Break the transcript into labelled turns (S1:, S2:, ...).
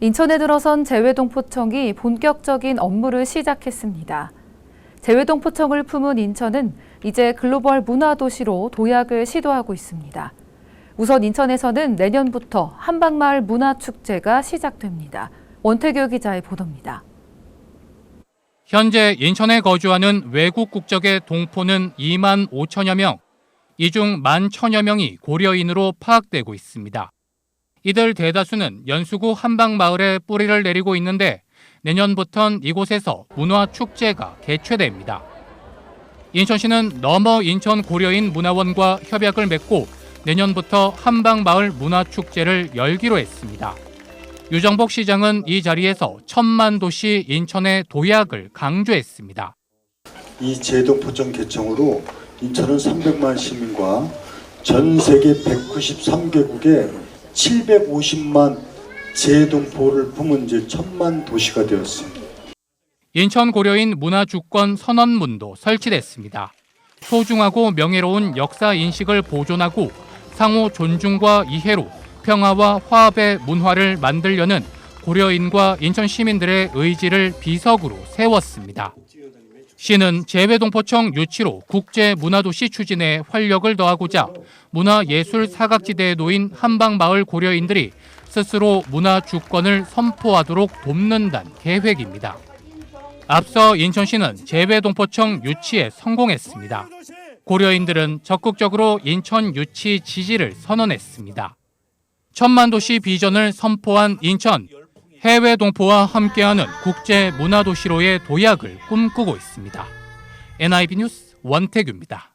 S1: 인천에 들어선 재외동포청이 본격적인 업무를 시작했습니다. 재외동포청을 품은 인천은 이제 글로벌 문화도시로 도약을 시도하고 있습니다. 우선 인천에서는 내년부터 한방마을 문화축제가 시작됩니다. 원태교 기자의 보도입니다.
S2: 현재 인천에 거주하는 외국 국적의 동포는 2만 5천여 명, 이 중 1만 천여 명이 고려인으로 파악되고 있습니다. 이들 대다수는 연수구 한방마을에 뿌리를 내리고 있는데 내년부턴 이곳에서 문화축제가 개최됩니다. 인천시는 너머 인천 고려인 문화원과 협약을 맺고 내년부터 한방마을 문화축제를 열기로 했습니다. 유정복 시장은 이 자리에서 천만 도시 인천의 도약을 강조했습니다.
S3: 이 제동포청 개청으로 인천은 300만 시민과 전 세계 193개국의 750만 제동포를 품은 이제 천만 도시가 되었습니다.
S2: 인천 고려인 문화주권 선언문도 설치됐습니다. 소중하고 명예로운 역사 인식을 보존하고 상호 존중과 이해로 평화와 화합의 문화를 만들려는 고려인과 인천 시민들의 의지를 비석으로 세웠습니다. 시는 재외동포청 유치로 국제문화도시 추진에 활력을 더하고자 문화예술 사각지대에 놓인 한방마을 고려인들이 스스로 문화 주권을 선포하도록 돕는다는 계획입니다. 앞서 인천시는 재외동포청 유치에 성공했습니다. 고려인들은 적극적으로 인천 유치 지지를 선언했습니다. 천만 도시 비전을 선포한 인천, 해외 동포와 함께하는 국제 문화 도시로의 도약을 꿈꾸고 있습니다. NIB 뉴스 원태규입니다.